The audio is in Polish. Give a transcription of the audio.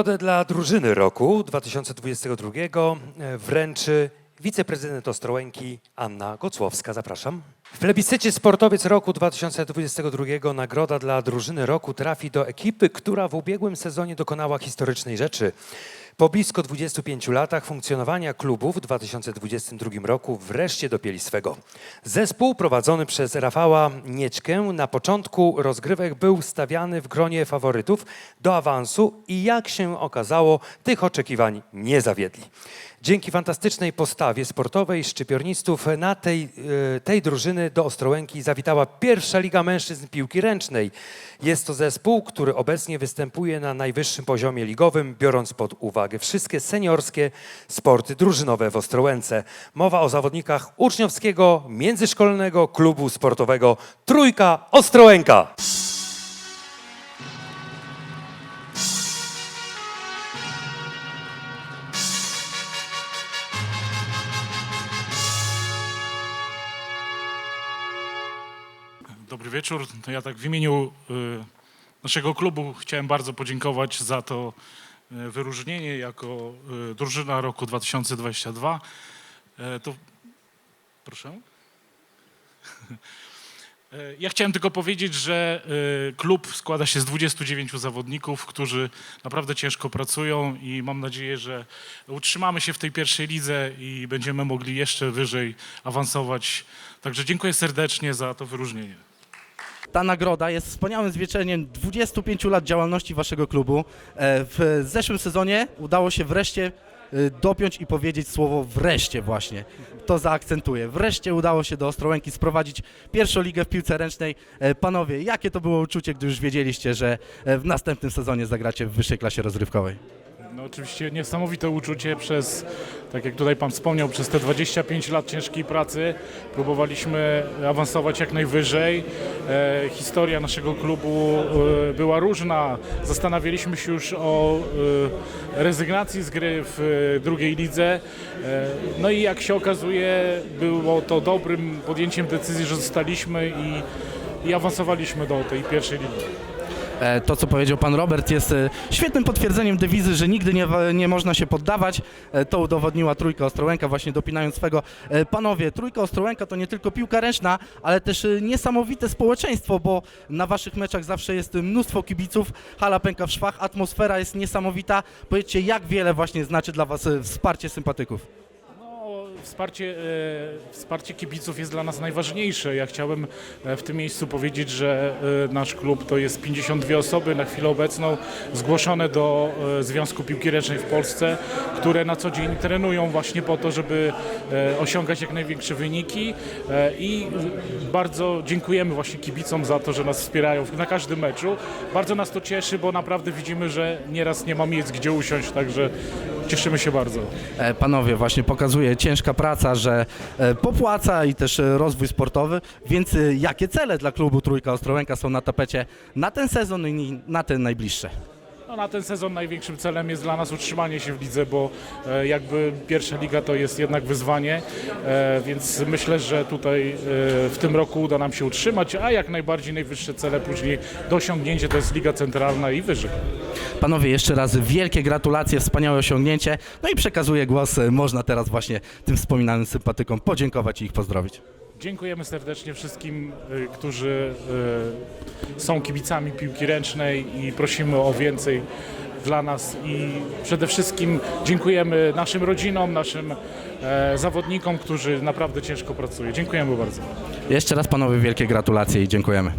Nagrodę dla drużyny roku 2022 e, wręczy wiceprezydent Ostrołęki Anna Gocłowska. Zapraszam. W plebiscycie Sportowiec Roku 2022 nagroda dla drużyny roku trafi do ekipy, która w ubiegłym sezonie dokonała historycznej rzeczy. Po blisko 25 latach funkcjonowania klubu w 2022 roku wreszcie dopięli swego. Zespół prowadzony przez Rafała Nieczkę na początku rozgrywek był stawiany w gronie faworytów do awansu i jak się okazało, tych oczekiwań nie zawiedli. Dzięki fantastycznej postawie sportowej szczypiornistów na tej, e, tej drużyny do Ostrołęki zawitała pierwsza Liga Mężczyzn Piłki Ręcznej. Jest to zespół, który obecnie występuje na najwyższym poziomie ligowym, biorąc pod uwagę wszystkie seniorskie sporty drużynowe w Ostrołęce. Mowa o zawodnikach uczniowskiego międzyszkolnego klubu sportowego Trójka Ostrołęka. Dobry wieczór. To ja tak w imieniu y, naszego klubu chciałem bardzo podziękować za to wyróżnienie jako y, drużyna roku 2022. E, To proszę. E, Ja chciałem tylko powiedzieć, że klub składa się z 29 zawodników, którzy naprawdę ciężko pracują i mam nadzieję, że utrzymamy się w tej pierwszej lidze i będziemy mogli jeszcze wyżej awansować. Także dziękuję serdecznie za to wyróżnienie. Ta nagroda jest wspaniałym zwieńczeniem 25 lat działalności waszego klubu. E, W zeszłym sezonie udało się wreszcie e, dopiąć i powiedzieć słowo wreszcie właśnie. To zaakcentuję. Wreszcie udało się do Ostrołęki sprowadzić pierwszą ligę w piłce ręcznej. E, Panowie, jakie to było uczucie, gdy już wiedzieliście, że e, w następnym sezonie zagracie w wyższej klasie rozrywkowej? No oczywiście niesamowite uczucie przez, tak jak tutaj Pan wspomniał, przez te 25 lat ciężkiej pracy próbowaliśmy awansować jak najwyżej. E, historia naszego klubu e, była różna. Zastanawialiśmy się już o e, rezygnacji z gry w e, drugiej lidze. E, no i jak się okazuje, było to dobrym podjęciem decyzji, że zostaliśmy i, i awansowaliśmy do tej pierwszej ligi. E, To, co powiedział pan Robert, jest e, świetnym potwierdzeniem dewizy, że nigdy nie, nie można się poddawać. E, To udowodniła Trójka Ostrołęka, właśnie dopinając swego. Panowie, Trójka Ostrołęka to nie tylko piłka ręczna, ale też niesamowite społeczeństwo, bo na waszych meczach zawsze jest mnóstwo kibiców, hala pęka w szwach, atmosfera jest niesamowita. Powiedzcie, jak wiele właśnie znaczy dla was wsparcie sympatyków? Wsparcie, e, wsparcie kibiców jest dla nas najważniejsze. Ja chciałem e, w tym miejscu powiedzieć, że e, nasz klub to jest 52 osoby na chwilę obecną zgłoszone do Związku Piłki Ręcznej w Polsce, które na co dzień trenują właśnie po to, żeby osiągać jak największe wyniki i bardzo dziękujemy właśnie kibicom za to, że nas wspierają na każdym meczu. Bardzo nas to cieszy, bo naprawdę widzimy, że nieraz nie ma miejsc, gdzie usiąść, także cieszymy się bardzo. E, Panowie, właśnie pokazuje ciężka praca, że e, popłaca i też e, rozwój sportowy, więc jakie cele dla klubu Trójka Ostrołęka są na tapecie na ten sezon i na ten najbliższe? No, na ten sezon największym celem jest dla nas utrzymanie się w lidze, bo e, jakby pierwsza liga to jest jednak wyzwanie, e, więc myślę, że tutaj e, w tym roku uda nam się utrzymać, a jak najbardziej najwyższe cele później do osiągnięcia to jest Liga Centralna i wyżej. Panowie, jeszcze raz wielkie gratulacje, wspaniałe osiągnięcie. No i przekazuję głos, e, można teraz właśnie tym wspominanym sympatykom podziękować i ich pozdrowić. Dziękujemy serdecznie wszystkim, e, którzy e, są kibicami piłki ręcznej i prosimy o więcej dla nas i przede wszystkim dziękujemy naszym rodzinom, naszym e, zawodnikom, którzy naprawdę ciężko pracują. Dziękujemy bardzo. Jeszcze raz panowie wielkie gratulacje i dziękujemy.